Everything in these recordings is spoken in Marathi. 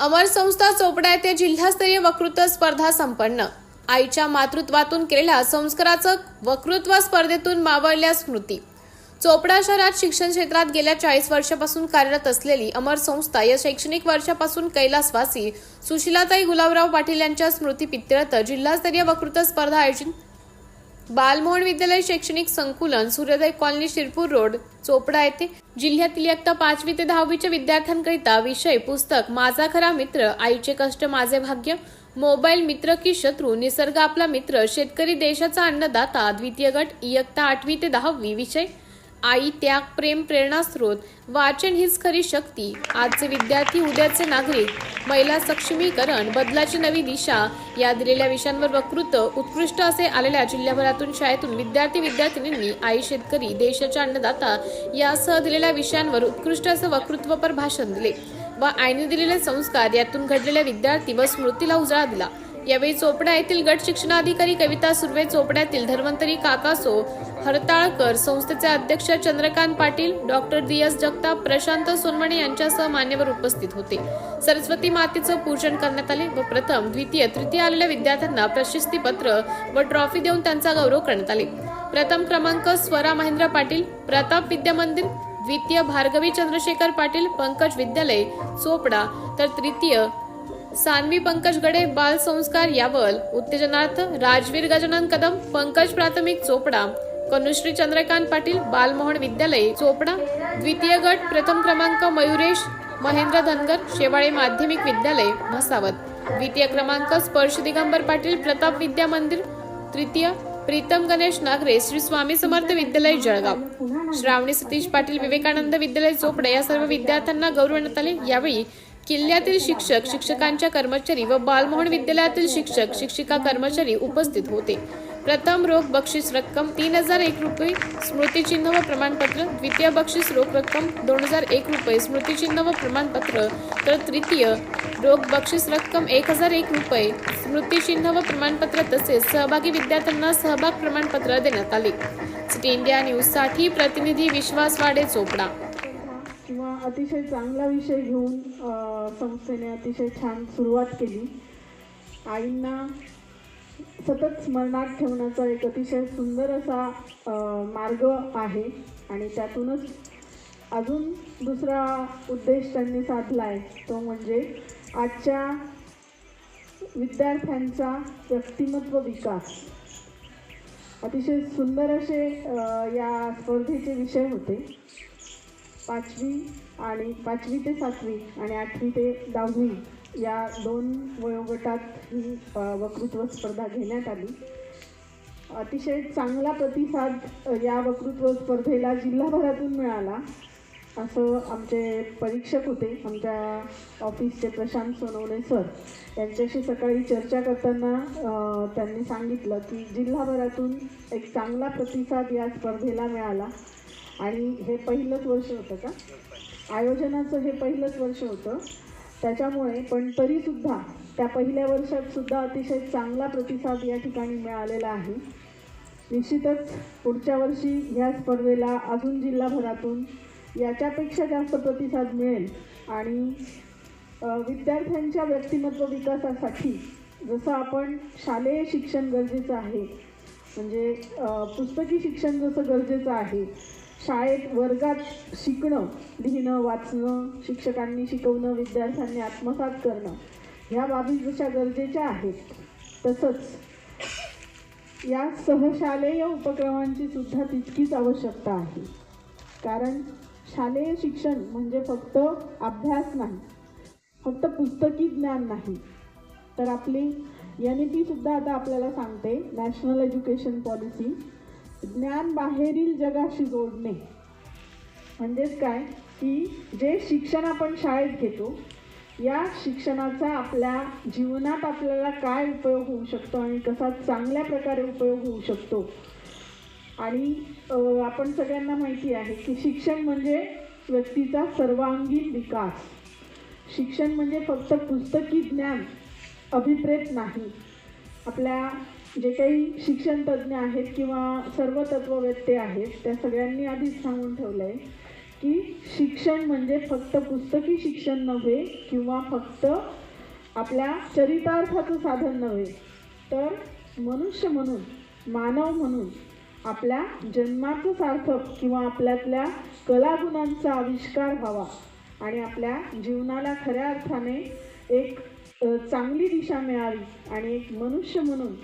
अमर संस्था चोपडा येथे जिल्हास्तरीय वक्तृत्व स्पर्धा संपन्न. आईच्या मातृत्वातून केलेल्या संस्काराचं वक्तृत्व स्पर्धेतून मावळल्या स्मृती. चोपडा शहरात शिक्षण क्षेत्रात गेल्या चाळीस वर्षापासून कार्यरत असलेली अमर संस्था या शैक्षणिक वर्षापासून कैलासवासी सुशीलाताई गुलाबराव पाटील यांच्या स्मृती पित्यर्थ जिल्हास्तरीय वक्तृत्व स्पर्धा आयोजित बालमोहन विद्यालय शैक्षणिक संकुलन सूर्योदय कॉलनी शिरपूर रोड चोपडा येथे जिल्ह्यातील इयत्ता पाचवी ते दहावीच्या विद्यार्थ्यांकरिता विषय पुस्तक माझा खरा मित्र आईचे कष्ट माझे भाग्य मोबाईल मित्र की शत्रू निसर्ग आपला मित्र शेतकरी देशाचा अन्नदाता द्वितीय गट इयत्ता आठवी ते दहावी विषय आई त्याग प्रेम प्रेरणा स्रोत वाचन हीच खरी शक्ती. आजचे विद्यार्थी उद्याचे नागरिक. महिला सक्षमीकरण बदलाची नवी दिशा या दिलेल्या विषयांवर वक्तृत्व उत्कृष्ट असे आलेल्या जिल्ह्याभरातून शाळेतून विद्यार्थी विद्यार्थिनींनी आई शेतकरी देशाच्या अन्नदाता यासह दिलेल्या विषयांवर उत्कृष्ट असं वक्तृत्वपर भाषण दिले व आईने दिलेले संस्कार यातून घडलेल्या विद्यार्थी व स्मृतीला उजाळा दिला. यावेळी चोपडा येथील गट शिक्षणाधिकारी कविता सुर्वे चोपड्यातील धन्वंतरी काकासो हरताळकर संस्थेचे अध्यक्ष चंद्रकांत पाटील डॉक्टर दियस जगताप प्रशांत सोनवणे यांच्यासह मान्यवर उपस्थित होते. सरस्वती मातेचं पूजन करण्यात आले व प्रथम द्वितीय तृतीय आलेल्या विद्यार्थ्यांना प्रशस्तीपत्र व ट्रॉफी देऊन त्यांचा गौरव करण्यात आले. प्रथम क्रमांक स्वरा महेंद्र पाटील प्रताप विद्या मंदिर द्वितीय भार्गवी चंद्रशेखर पाटील पंकज विद्यालय चोपडा तर तृतीय सानवी पंकज गडे बाल संस्कार यावल उत्तेजनार्थ राजवीर गजानन कदम पंकज प्राथमिक चोपडा कनुश्री चंद्रकांत पाटील बालमोहन विद्यालय चोपडा द्वितीय गट प्रथम क्रमांक मयुरेश महेंद्र धनगर शेवाळे माध्यमिक विद्यालय म्हसावत. द्वितीय क्रमांक स्पर्श दिगंबर पाटील प्रताप विद्या मंदिर तृतीय प्रीतम गणेश नागरे श्री स्वामी समर्थ विद्यालय जळगाव. श्रावणी सतीश पाटील विवेकानंद विद्यालय चोपडा या सर्व विद्यार्थ्यांना गौरवण्यात आले. यावेळी किल्ल्यातील शिक्षक शिक्षकांच्या कर्मचारी व बालमोहन विद्यालयातील शिक्षक शिक्षिका कर्मचारी उपस्थित होते. प्रथम रोख बक्षीस रक्कम तीन हजार एक रुपये स्मृतिचिन्ह व प्रमाणपत्र द्वितीय बक्षीस रोख रक्कम दोन हजार एक रुपये स्मृतिचिन्ह व प्रमाणपत्र तर तृतीय रोख बक्षीस रक्कम एक हजार एक रुपये स्मृतिचिन्ह व प्रमाणपत्र तसेच सहभागी विद्यार्थ्यांना सहभाग प्रमाणपत्र देण्यात आले. सिटी इंडिया न्यूजसाठी प्रतिनिधी विश्वास वाडे चोपडा. किंवा अतिशय चांगला विषय घेऊन संस्थेने अतिशय छान सुरुवात केली. आईंना सतत स्मरणात ठेवण्याचा एक अतिशय सुंदर असा मार्ग आहे आणि त्यातूनच अजून दुसरा उद्देश त्यांनी साधला आहे तो म्हणजे आजच्या विद्यार्थ्यांचा व्यक्तिमत्व विकास. अतिशय सुंदर असे या स्पर्धेचे विषय होते. पाचवी आणि पाचवी ते सातवी आणि आठवी ते दहावी या दोन वयोगटात ही वक्तृत्व स्पर्धा घेण्यात आली. अतिशय चांगला प्रतिसाद या वक्तृत्व स्पर्धेला जिल्हाभरातून मिळाला. असं आमचे परीक्षक होते आमच्या ऑफिसचे प्रशांत सोनवणे सर. यांच्याशी सकाळी चर्चा करताना त्यांनी सांगितलं की जिल्हाभरातून एक चांगला प्रतिसाद या स्पर्धेला मिळाला. आणि हे पहिलंच वर्ष होतं का? आयोजनाचं हे पहिलंच वर्ष होतं. त्याच्यामुळे पण तरीसुद्धा त्या पहिल्या वर्षात सुद्धा अतिशय चांगला प्रतिसाद या ठिकाणी मिळालेला आहे. निश्चितच पुढच्या वर्षी ह्या स्पर्धेला अजून जिल्हाभरातून याच्यापेक्षा जास्त प्रतिसाद मिळेल. आणि विद्यार्थ्यांच्या व्यक्तिमत्व विकासासाठी जसं आपण शालेय शिक्षण गरजेचं आहे म्हणजे पुस्तकी शिक्षण जसं गरजेचं आहे शाळेत वर्गात शिकणं लिहिणं वाचणं शिक्षकांनी शिकवणं विद्यार्थ्यांनी आत्मसात करणं ह्या बाबी जशा गरजेच्या आहेत तसंच या सहशालेय उपक्रमांची सुद्धा तितकीच आवश्यकता आहे. कारण शालेय शिक्षण म्हणजे फक्त अभ्यास नाही फक्त पुस्तकी ज्ञान नाही. तर आपली एन ई पीसुद्धा आता आपल्याला सांगते नॅशनल एज्युकेशन पॉलिसी. ज्ञान बाहेरील जगाशी जोडणे. म्हणजेच काय? की जे शिक्षण आपण शाळेत घेतो या शिक्षणाचा आपल्या जीवनात आपल्याला काय उपयोग होऊ शकतो आणि कसा चांगल्या प्रकारे उपयोग होऊ शकतो? आणि आपण सगळ्यांना माहिती आहे की शिक्षण म्हणजे व्यक्तीचा सर्वांगीण विकास. शिक्षण म्हणजे फक्त पुस्तकी ज्ञान अभिप्रेत नाही. आपल्या जे काही शिक्षण तज्ज्ञ आहेत किंवा सर्व तत्ववेत्ते आहेत त्या सगळ्यांनी आधीच सांगून ठेवलं आहे की शिक्षण म्हणजे फक्त पुस्तकी शिक्षण नव्हे किंवा फक्त आपल्या चरितार्थाचं साधन नव्हे. तर मनुष्य म्हणून मानव म्हणून आपल्या जन्माचं सार्थक किंवा आपल्यातल्या कलागुणांचा आविष्कार व्हावा आणि आपल्या जीवनाला खऱ्या अर्थाने एक चांगली दिशा मिळावी आणि एक मनुष्य म्हणून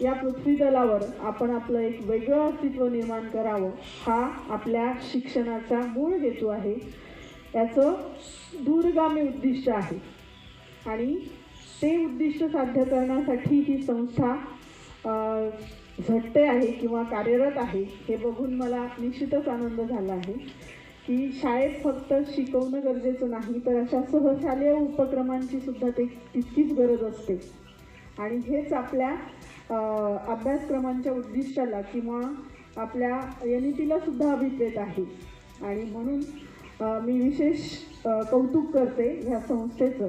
या पृथ्वीतलावर आपण आपलं एक वेगळं अस्तित्व निर्माण करावं हा आपल्या शिक्षणाचा मूळ हेतू आहे. याचं दूरगामी उद्दिष्ट आहे. आणि ते उद्दिष्ट साध्य करण्यासाठी ही संस्था झटते आहे किंवा कार्यरत आहे हे बघून मला निश्चितच आनंद झाला आहे की शाळेत फक्त शिकवणं गरजेचं नाही तर अशा सहशालेय उपक्रमांची सुद्धा ते तितकीच गरज असते. आणि हेच आपल्या अभ्यासक्रमांच्या उद्दिष्टाला किंवा आपल्या एन ई सुद्धा अभिप्रेत आहे. आणि म्हणून मी विशेष कौतुक करते ह्या संस्थेचं.